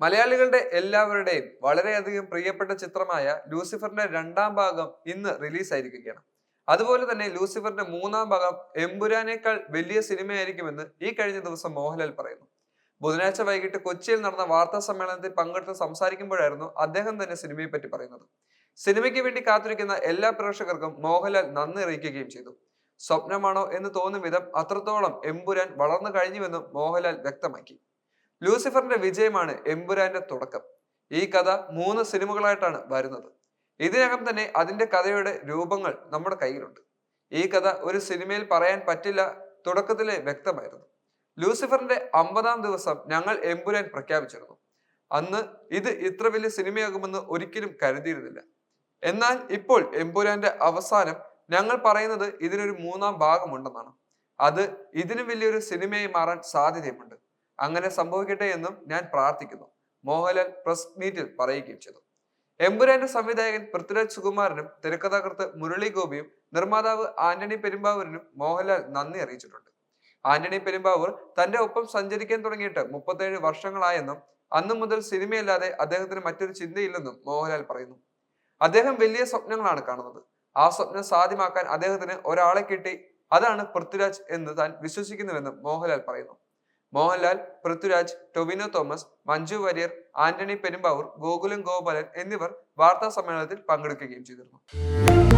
മലയാളികളുടെ എല്ലാവരുടെയും വളരെയധികം പ്രിയപ്പെട്ട ചിത്രമായ ലൂസിഫറിന്റെ രണ്ടാം ഭാഗം ഇന്ന് റിലീസായിരിക്കുകയാണ് അതുപോലെ തന്നെ ലൂസിഫറിന്റെ മൂന്നാം ഭാഗം എമ്പുരാനേക്കാൾ വലിയ സിനിമയായിരിക്കുമെന്ന് ഈ കഴിഞ്ഞ ദിവസം മോഹൻലാൽ പറയുന്നു. ബുധനാഴ്ച വൈകിട്ട് കൊച്ചിയിൽ നടന്ന വാർത്താ സമ്മേളനത്തിൽ പങ്കെടുത്ത് സംസാരിക്കുമ്പോഴായിരുന്നു അദ്ദേഹം തന്നെ സിനിമയെ പറ്റി പറയുന്നത്. സിനിമയ്ക്ക് വേണ്ടി കാത്തിരിക്കുന്ന എല്ലാ പ്രേക്ഷകർക്കും മോഹൻലാൽ നന്ദി അറിയിക്കുകയും ചെയ്തു. സ്വപ്നമാണോ എന്ന് തോന്നും വിധം അത്രത്തോളം എമ്പുരാൻ വളർന്നു കഴിഞ്ഞുവെന്നും മോഹൻലാൽ വ്യക്തമാക്കി. ലൂസിഫറിന്റെ വിജയമാണ് എമ്പുരാന്റെ തുടക്കം. ഈ കഥ മൂന്ന് സിനിമകളായിട്ടാണ് വരുന്നത്. ഇതിനകം തന്നെ അതിന്റെ കഥയുടെ രൂപങ്ങൾ നമ്മുടെ കയ്യിലുണ്ട്. ഈ കഥ ഒരു സിനിമയിൽ പറയാൻ പറ്റില്ല തുടക്കത്തിലെ വ്യക്തമായിരുന്നു. ലൂസിഫറിന്റെ അമ്പതാം ദിവസം ഞങ്ങൾ എമ്പുരാൻ പ്രഖ്യാപിച്ചിരുന്നു. അന്ന് ഇത് ഇത്ര വലിയ സിനിമയാകുമെന്ന് ഒരിക്കലും കരുതിയിരുന്നില്ല. എന്നാൽ ഇപ്പോൾ എമ്പുരാന്റെ അവസാനം ഞങ്ങൾ പറയുന്നത് ഇതിനൊരു മൂന്നാം ഭാഗമുണ്ടെന്നാണ്. അത് ഇതിനും വലിയൊരു സിനിമയായി മാറാൻ സാധ്യതയുമുണ്ട്. അങ്ങനെ സംഭവിക്കട്ടെ എന്നും ഞാൻ പ്രാർത്ഥിക്കുന്നു. മോഹൻലാൽ പ്രസ് മീറ്റിൽ പറയുകയും ചെയ്തു. എമ്പുരാന്റെ സംവിധായകൻ പൃഥ്വിരാജ് സുകുമാരനും തിരക്കഥാകൃത്ത് മുരളി ഗോപിയും നിർമ്മാതാവ് ആന്റണി പെരുമ്പാവൂരിനും മോഹൻലാൽ നന്ദി അറിയിച്ചിട്ടുണ്ട്. ആന്റണി പെരുമ്പാവൂർ തന്റെ ഒപ്പം സഞ്ചരിക്കാൻ തുടങ്ങിയിട്ട് മുപ്പത്തേഴ് വർഷങ്ങളായെന്നും അന്നു മുതൽ സിനിമയല്ലാതെ അദ്ദേഹത്തിന് മറ്റൊരു ചിന്തയില്ലെന്നും മോഹൻലാൽ പറയുന്നു. അദ്ദേഹം വലിയ സ്വപ്നങ്ങളാണ് കാണുന്നത്. ആ സ്വപ്നം സാധ്യമാക്കാൻ അദ്ദേഹത്തിന് ഒരാളെ കിട്ടി. അതാണ് പൃഥ്വിരാജ് എന്ന് താൻ വിശ്വസിക്കുന്നുവെന്നും മോഹൻലാൽ പറയുന്നു. മോഹൻലാൽ പൃഥ്വിരാജ് ടൊവിനോ തോമസ് മഞ്ജു വാര്യർ ആന്റണി പെരുമ്പാവൂർ ഗോകുലം ഗോപാലൻ എന്നിവർ വാർത്താ സമ്മേളനത്തിൽ പങ്കെടുക്കുകയും ചെയ്തിരുന്നു.